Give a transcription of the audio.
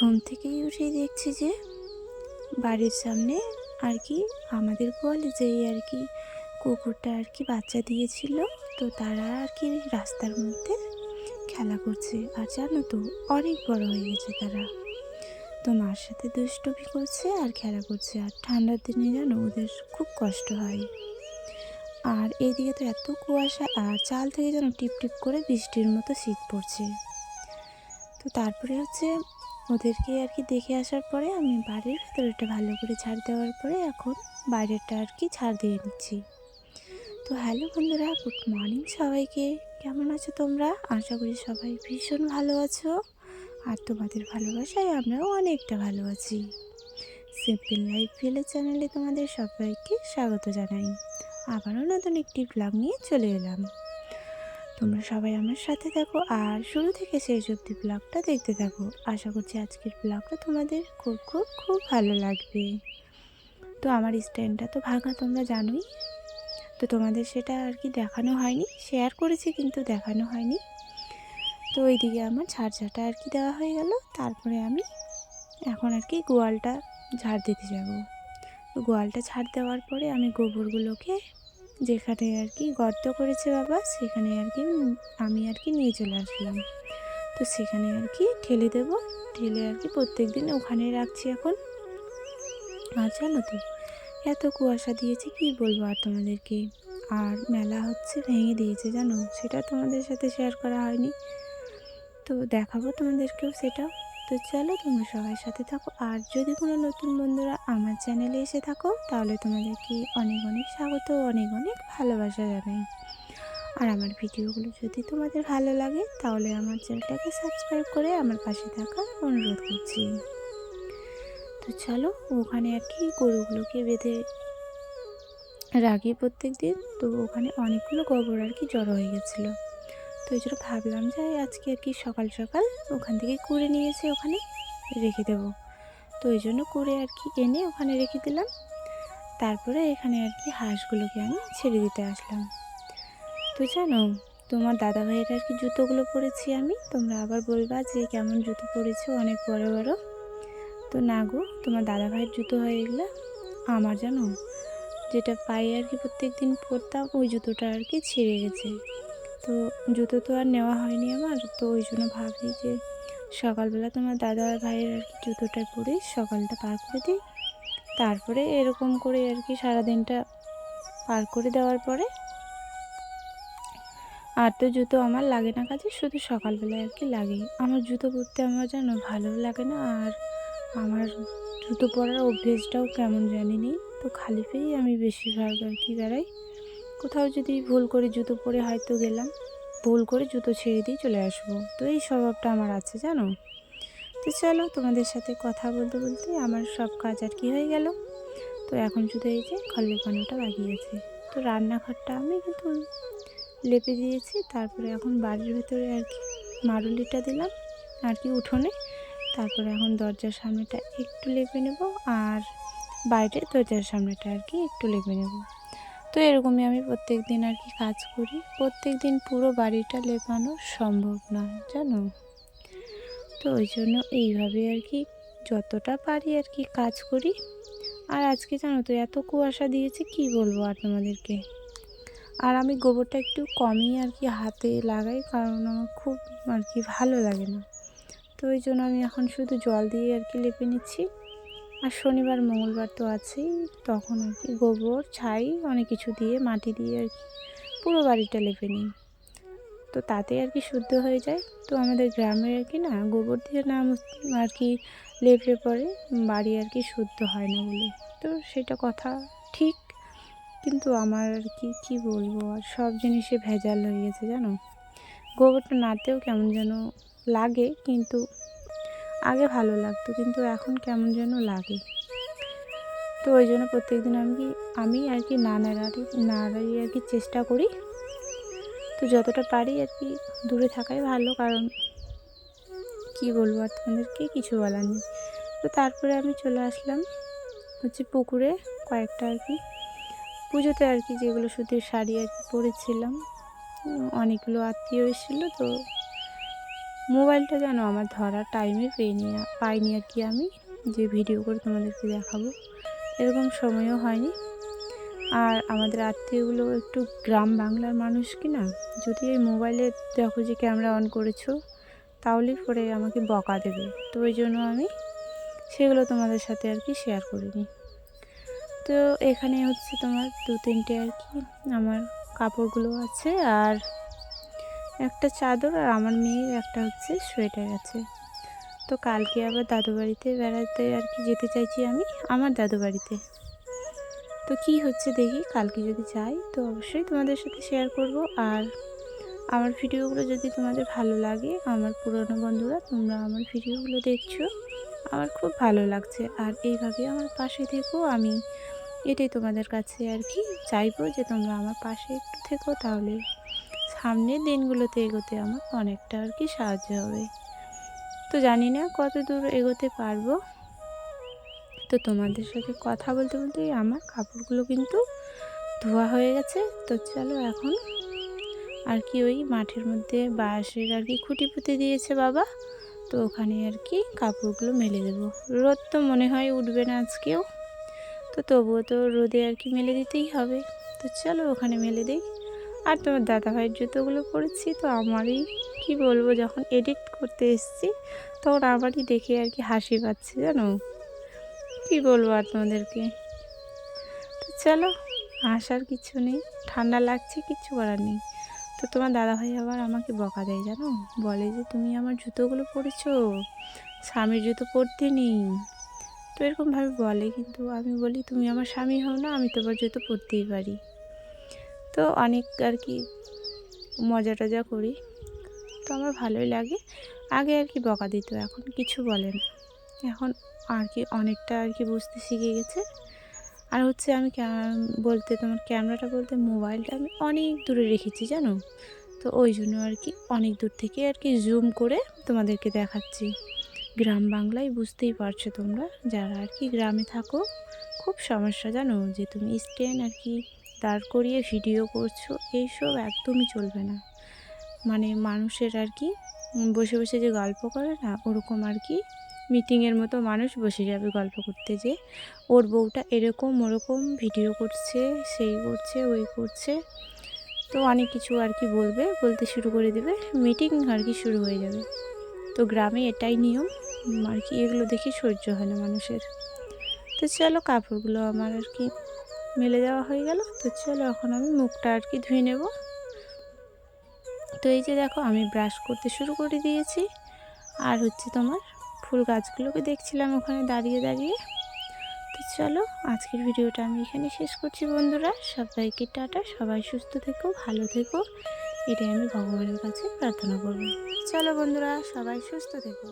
ঘুম থেকেই উঠেই দেখছি যে বাড়ির সামনে আর কি আমাদের যেই আর কি কুকুরটা আর কি বাচ্চা দিয়েছিল। তো তারা আর কি রাস্তার মধ্যে খেলা করছে। আর জানো তো, অনেক বড় হয়ে গেছে তারা। তো মার সাথে দুষ্টুমি করছে আর খেলা করছে। আর ঠান্ডার দিনে জানো, ওদের খুব কষ্ট হয়। আর এইদিকে তো এত কুয়াশা, আর চাল থেকে যেন টিপ টিপ করে বৃষ্টির মতো শীত পড়ছে। তো তারপরে হচ্ছে ওদেরকে আর কি দেখে আসার পরে আমি বাড়ির ভেতরেটা ভালো করে ছাড় দেওয়ার পরে এখন বাইরেটা আর কি ছাড় দিয়ে নিচ্ছি। তো হ্যালো বন্ধুরা, গুড মর্নিং সবাইকে। কেমন আছো তোমরা? আশা করি সবাই ভীষণ ভালো আছো। আর তোমাদের ভালোবাসায় আমরাও অনেকটা ভালো আছি। সিম্পল লাইফ ভিলেজ চ্যানেলে তোমাদের সবাইকে স্বাগত জানাই। আবারও নতুন একটি ব্লগ নিয়ে চলে এলাম। তোমরা সবাই আমার সাথে থাকো আর শুরু থেকে শেষ অবধি ব্লগটা দেখতে থাকো। আশা করছি আজকের ব্লগটা তোমাদের খুব খুব খুব ভালো লাগবে। তো আমার স্ট্যান্ডটা তো ভাঙা, তোমরা জানোই। তো তোমাদের সেটা আর কি দেখানো হয়নি শেয়ার করেছি কিন্তু দেখানো হয়নি। তো ওইদিকে আমার ঝাড়ঝাটা আর কি দেওয়া হয়ে গেল। তারপরে আমি এখন আর কি গোয়ালটা ঝাড় দিতে যাব। গোয়ালটা ঝাড় দেওয়ার পরে আমি গোবরগুলোকে যেখানে আর কি গর্ত করেছে বাবা, সেখানে আর কি আমি আর কি নিয়ে চলে আসলাম। তো সেখানে আর কি ঠেলে দেবো। ঠেলে আর কি প্রত্যেক দিন ওখানে রাখছি এখন। আর জানো তো, এত কুয়াশা দিয়েছে, কি বলব আর তোমাদেরকে? আর মেলা হচ্ছে, ভেঙে দিয়েছে, জানো? সেটা তোমাদের সাথে শেয়ার করা হয়নি। তো দেখাবো তোমাদেরকেও সেটা তো চলো তোমরা সবাই সাথে থাকো। আর যদি কোনো নতুন বন্ধুরা আমার চ্যানেলে এসে থাকো, তাহলে তোমাদেরকে অনেক অনেক স্বাগত, অনেক অনেক ভালোবাসা জানাই। আর আমার ভিডিওগুলো যদি তোমাদের ভালো লাগে, তাহলে আমার চ্যানেলটাকে সাবস্ক্রাইব করে আমার পাশে থাকার অনুরোধ করছি। তো চলো, ওখানে আর কি গরুগুলোকে বেঁধে রাখি প্রত্যেক দিন তো ওখানে অনেকগুলো গোবর আর কি জড়ো হয়ে গেছিল। তো ওই জন্য ভাবলাম যে আজকে আর কি সকাল সকাল ওখান থেকে কুড়ে নিয়ে এসে ওখানে রেখে দেবো। তো ওই জন্য কুড়ে আর কি এনে ওখানে রেখে দিলাম। তারপরে এখানে আর কি হাঁসগুলোকে আমি ছেড়ে দিতে আসলাম। তো জানো, তোমার দাদা ভাইয়ের আর কি জুতোগুলো পরেছি আমি। তোমরা আবার বলবা যে কেমন জুতো পরেছো, অনেক বড় বড়। তো না গো, তোমার দাদা ভাইয়ের জুতো হয় এগুলো। আমার জানো, যেটা পায়ে আর কি প্রত্যেক দিন পরতাম, ওই জুতোটা আর কি ছিঁড়ে গেছে। তো জুতো তো আর নেওয়া হয়নি আমার, তো ওই জন্য ভাবি যে সকালবেলা তোমার দাদা ভাইয়ের আর কি জুতোটা পরে, সকালটা পার করে দিই। তারপরে এরকম করে আর কি সারাদিনটা পার করে দেওয়ার পরে আর তো জুতো আমার লাগে না কাজে, শুধু সকালবেলায় আর কি লাগে আমার জুতো পরতে আমার যেন ভালো লাগে না, আর আমার জুতো পরার অভ্যেসটাও কেমন জানি নেই, তো খালি পেয়েই আমি বেশিরভাগ আর কি বেড়াই। কোথাও যদি ভুল করে জুতো পরে হয়তো গেলাম, ভুল করে জুতো ছেড়ে দিয়ে চলে আসব। তো এই স্বভাবটা আমার আছে, জানো? তো চলো তোমাদের সাথে কথা বলতে বলতে আমার সব কাজ আর কি হয়ে গেল। তো এখন শুধু এই যে খল্লি পানোটা আছে। তো রান্নাঘরটা আমি কিন্তু লেপে দিয়েছি, তারপরে এখন বাড়ির ভেতরে আর কি মারুলিটা দিলাম, আর কি উঠোনে। তারপরে এখন দরজার সামনেটা একটু লেপে নেব, আর বাইরে দরজার সামনেটা আর কি একটু লেপে নেব। তো এরকমই আমি প্রত্যেক দিন আর কি কাজ করি। প্রত্যেক দিন পুরো বাড়িটা লেপানো সম্ভব না জানো? তো ওই জন্য এইভাবে আর কি যতটা পারি আর কি কাজ করি। আর আজকে জানো তো এত কুয়াশা দিয়েছে, কি বলব আর তোমাদেরকে? আর আমি গোবরটা একটু কমই আর কি হাতে লাগাই, কারণ আমার খুব আর কি ভালো লাগে না। তো ওই জন্য আমি এখন শুধু জল দিয়ে আর কি লেপে নিচ্ছি। আর শনিবার, মঙ্গলবার তো আছেই। তখন আর কি গোবর, ছাই, অনেক কিছু দিয়ে, মাটি দিয়ে আর কি পুরো বাড়িটা লেপে নিই। তো তাতে আর কি শুদ্ধ হয়ে যায়। তো আমাদের গ্রামে আর কি না, গোবর দিয়ে না আর কি লেপে পরে বাড়ি আর কি শুদ্ধ হয় না বলে। তো সেটা কথা ঠিক, কিন্তু আমার আর কি, কী বলব? আর সব জিনিসে ভেজাল হয়ে গেছে, জানো? গোবরটা নাতেও কেমন যেন লাগে, কিন্তু আগে ভালো লাগতো, কিন্তু এখন কেমন যেন লাগে। তো ওই জন্য প্রত্যেকদিন আমি আমি আর কি না নাড়াড়ি নাড়াড়ি আর কি চেষ্টা করি। তো যতটা পারি আর কি দূরে থাকাই ভালো, কারণ কি বলব আর তোমাদেরকে, কিছু বলার নেই। তো তারপরে আমি চলে আসলাম হচ্ছে পুকুরে কয়েকটা আর কি পুজোতে আর কি যেগুলো সুতির শাড়ি আর কি পরেছিলাম। অনেকগুলো আত্মীয় এসেছিল, তো মোবাইলটা যেন আমার ধরার টাইমে পেয়ে পাইনি আর কি আমি। যে ভিডিও করে তোমাদেরকে দেখাবো। এরকম সময়ও হয়নি। আর আমাদের আত্মীয়গুলো একটু গ্রাম বাংলার মানুষ কি না? যদি এই মোবাইলে দেখো যে ক্যামেরা অন করেছ, তাহলেই পরে আমাকে বকা দেবে। তো ওই জন্য আমি সেগুলো তোমাদের সাথে আর কি শেয়ার করিনি। তো এখানে হচ্ছে তোমার দু তিনটে আর কি আমার কাপড়গুলো আছে। আর একটা চাদর আর আমার মেয়ের একটা হচ্ছে সোয়েটার আছে। তো কালকে আবার দাদু বাড়িতে বেড়াতে আর কি যেতে চাইছি আমি, আমার দাদু বাড়িতে। তো কি হচ্ছে দেখি, কালকে যদি যাই তো অবশ্যই তোমাদের সাথে শেয়ার করব। আর আমার ভিডিওগুলো যদি তোমাদের ভালো লাগে, আমার পুরনো বন্ধুরা তোমরা আমার ভিডিওগুলো দেখছ, আমার খুব ভালো লাগছে। আর এইভাবে আমার পাশে থেকো, আমি এটাই তোমাদের কাছে আর কি চাইব যে তোমরা আমার পাশে একটু থেকো তাহলে। সামনের দিনগুলোতে এগোতে আমার অনেকটা আর কি সাহায্য হবে। তো জানি না কত দূর এগোতে পারব। তো তোমাদের সাথে কথা বলতে বলতে আমার কাপড়গুলো কিন্তু ধোয়া হয়ে গেছে। তো চলো এখন আর কি ওই মাঠের মধ্যে বাঁশের আর কি খুঁটি পুঁতে দিয়েছে বাবা। তো ওখানে আর কি কাপড়গুলো মেলে দেবো। রোদ তো মনে হয় উঠবে না আজকেও। তো তবুও তো রোদে আর কি মেলে দিতেই হবে। তো চলো ওখানে মেলে দিই। আর তোমার দাদাভাইয়ের জুতোগুলো পরেছি, তো আমারই, কি বলব, যখন এডিট করতে এসেছি, তখন আমারই দেখে আর কি হাসি পাচ্ছে, জানো? কি বলব আর তোমাদেরকে? তো চলো হাসার কিছু নেই, ঠান্ডা লাগছে কিচ্ছু করার নেই। তো তোমার দাদাভাই আবার আমাকে বকা দেয়, জানো? বলে যে, তুমি আমার জুতোগুলো পরেছো, স্বামীর জুতো পরতে নেই। তো এরকমভাবে বলে, কিন্তু আমি বলি, তুমি আমার স্বামী হও না, আমি তোমার জুতো পরতেই পারি। তো অনেক আর কি মজা টজা করি। তো আমার ভালোই লাগে। আগে আর কি বকা দিত, এখন কিছু বলে না। এখন আর কি অনেকটা আর কি বুঝতে শিখে গেছে। আর হচ্ছে আমি বলতে তোমার ক্যামেরাটা বলতে মোবাইলটা আমি অনেক দূরে রেখেছি, জানো? তো ওই জন্য আর কি অনেক দূর থেকে আর কি জুম করে তোমাদেরকে দেখাচ্ছি। গ্রাম বাংলায় বুঝতেই পারছ তোমরা। যারা আর কি গ্রামে থাকো, খুব সমস্যা, জানো? যে তুমি স্ট্যান্ড আর কি দাঁড় করিয়ে ভিডিও করছ, এইসব একদমই চলবে না। মানে মানুষের আর কি, বসে বসে যে গল্প করে না, ওরকম আর কি মিটিংয়ের মতো মানুষ বসে যাবে গল্প করতে যে, ওর বউটা এরকম ওরকম ভিডিও করছে, সেই করছে, ওই করছে। তো অনেক কিছু আর কি বলবে, বলতে শুরু করে দেবে মিটিং আর কি শুরু হয়ে যাবে। তো গ্রামে এটাই নিয়ম, আর কি এগুলো দেখে সহ্য হয় না মানুষের। তো চলো কাপড়গুলো আমার আর কি মেলে দেওয়া হয়ে গেল। তো চলো এখন আমি মুখটা আর কি ধুয়ে নেব। তো এই যে দেখো, আমি ব্রাশ করতে শুরু করে দিয়েছি। আর হচ্ছে তোমার ফুল গাছগুলোকে দেখছিলাম ওখানে দাঁড়িয়ে দাঁড়িয়ে। তো চলো, আজকের ভিডিওটা আমি এখানে শেষ করছি বন্ধুরা। সবাইকে টাটা, সবাই সুস্থ থেকো, ভালো থেকো। এটাই আমি ভগবানের কাছে প্রার্থনা করব। চলো বন্ধুরা, সবাই সুস্থ থেকো।